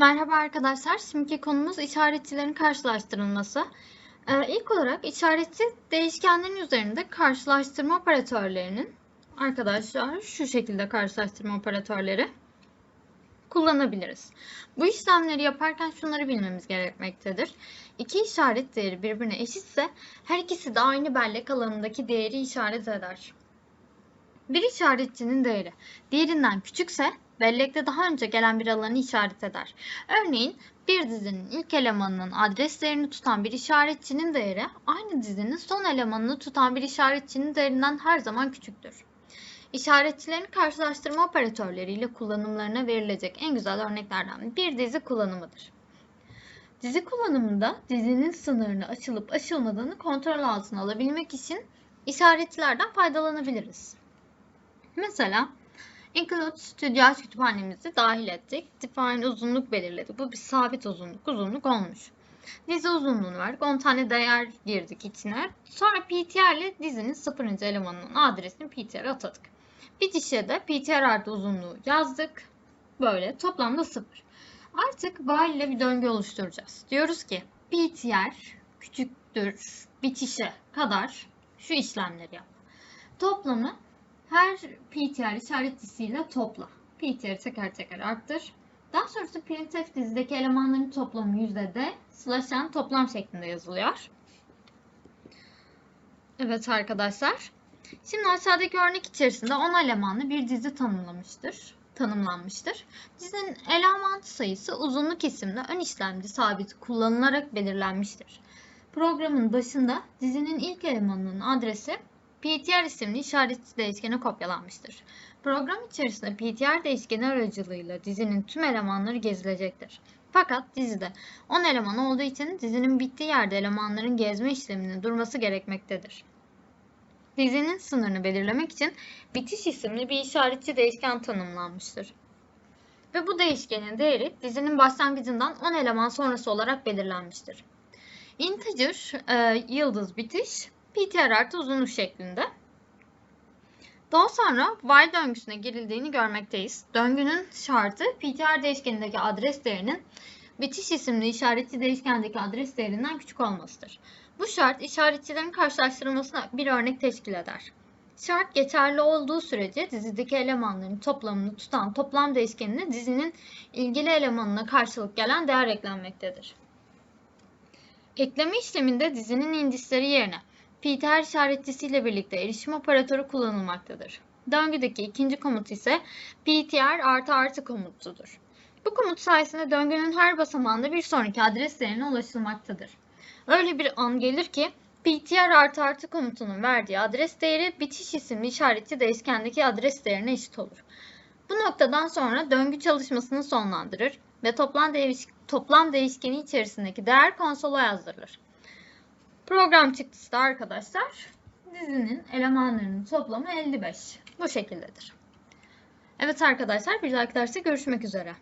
Merhaba arkadaşlar. Şimdiki konumuz işaretçilerin karşılaştırılması. Ee, ilk olarak işaretçi değişkenlerin üzerinde karşılaştırma operatörlerinin arkadaşlar şu şekilde karşılaştırma operatörleri kullanabiliriz. Bu işlemleri yaparken şunları bilmemiz gerekmektedir. İki işaret değeri birbirine eşitse her ikisi de aynı bellek alanındaki değeri işaret eder. Bir işaretçinin değeri diğerinden küçükse bellekte daha önce gelen bir alanı işaret eder. Örneğin bir dizinin ilk elemanının adreslerini tutan bir işaretçinin değeri aynı dizinin son elemanını tutan bir işaretçinin değerinden her zaman küçüktür. İşaretçilerin karşılaştırma operatörleriyle kullanımlarına verilecek en güzel örneklerden bir dizi kullanımıdır. Dizi kullanımında dizinin sınırını açılıp açılmadığını kontrol altına alabilmek için işaretçilerden faydalanabiliriz. Mesela include stüdyo kütüphanemizi dahil ettik. Define uzunluk belirledik. Bu bir sabit uzunluk. Uzunluk olmuş. Dizi uzunluğunu verdik. 10 tane değer girdik içine. Sonra PTR ile dizinin 0. elemanının adresini PTR'e atadık. Bitişe de PTR artı uzunluğu yazdık. Böyle toplamda 0. Artık while ile bir döngü oluşturacağız. Diyoruz ki PTR küçüktür bitişe kadar şu işlemleri yap. Toplamı her PTR işaretlisiyle topla. PTR'i teker teker arttır. Daha sonrası printf dizideki elemanların toplamı %d slash n toplam şeklinde yazılıyor. Evet arkadaşlar. Şimdi aşağıdaki örnek içerisinde 10 elemanlı bir dizi tanımlamıştır. Tanımlanmıştır. Dizinin eleman sayısı uzunluk isimli ön işlemci sabiti kullanılarak belirlenmiştir. Programın başında dizinin ilk elemanının adresi PTR isimli işaretli değişkene kopyalanmıştır. Program içerisinde PTR değişkeni aracılığıyla dizinin tüm elemanları gezilecektir. Fakat dizide 10 eleman olduğu için dizinin bittiği yerde elemanların gezme işleminin durması gerekmektedir. Dizinin sınırını belirlemek için bitiş isimli bir işaretçi değişken tanımlanmıştır. Ve bu değişkenin değeri dizinin başlangıcından 10 eleman sonrası olarak belirlenmiştir. Integer, e, yıldız bitiş, PTR artı uzunluk şeklinde. Daha sonra while döngüsüne girildiğini görmekteyiz. Döngünün şartı PTR değişkenindeki adres değerinin bitiş isimli işaretçi değişkendeki adres değerinden küçük olmasıdır. Bu şart işaretçilerin karşılaştırılmasına bir örnek teşkil eder. Şart geçerli olduğu sürece dizideki elemanların toplamını tutan toplam değişkenine dizinin ilgili elemanına karşılık gelen değer eklenmektedir. Ekleme işleminde dizinin indisleri yerine PTR işaretlisiyle birlikte erişim operatörü kullanılmaktadır. Döngüdeki ikinci komut ise PTR artı artı komutudur. Bu komut sayesinde döngünün her basamağında bir sonraki adres değerine ulaşılmaktadır. Öyle bir an gelir ki PTR artı artı komutunun verdiği adres değeri bitiş isimli işaretçi değişkendeki adres değerine eşit olur. Bu noktadan sonra döngü çalışmasını sonlandırır ve toplam, değiş toplam değişkeni içerisindeki değer konsola yazdırılır. Program çıktısı da arkadaşlar dizinin elemanlarının toplamı 55. Bu şekildedir. Evet arkadaşlar bir dahaki derste görüşmek üzere.